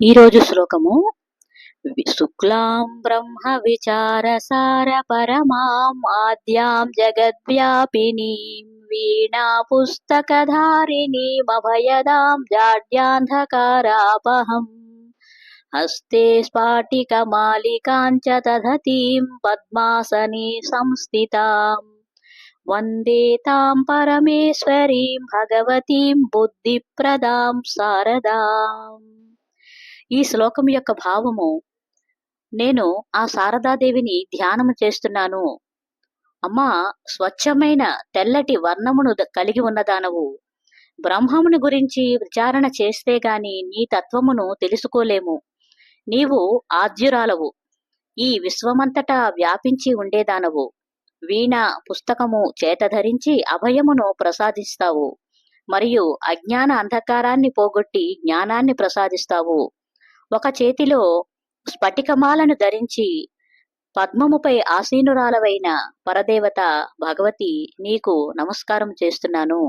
ఈరోజు శ్లోకము శుక్లాం బ్రహ్మ విచారసార పరమాం ఆద్యాం జగద్వ్యాపినీం వీణా పుస్తకధారిణీమభయదాం జాడ్యాంధకారాపహం హస్తే స్ఫాటికమాలికాంచ దధతీం పద్మాసనే సంస్థితాం వందే తాం పరమేశ్వరీం భగవతీం బుద్ధిప్రదాం శారదాం ఈ శ్లోకం యొక్క భావము నేను ఆ శారదాదేవిని ధ్యానము చేస్తున్నాను. అమ్మా స్వచ్ఛమైన తెల్లటి వర్ణమును కలిగి ఉన్నదానవు. బ్రహ్మముని గురించి విచారణ చేస్తే గాని నీ తత్వమును తెలుసుకోలేము. నీవు ఆద్యురాలవు. ఈ విశ్వమంతటా వ్యాపించి ఉండేదానవు. వీణ పుస్తకము చేతధరించి అభయమును ప్రసాదిస్తావు. మరియు అజ్ఞాన అంధకారాన్ని పోగొట్టి జ్ఞానాన్ని ప్రసాదిస్తావు. ఒక చేతిలో స్ఫటికమాలను ధరించి పద్మముపై ఆసీనురాలవైన పరదేవత భగవతి నీకు నమస్కారం చేస్తున్నాను.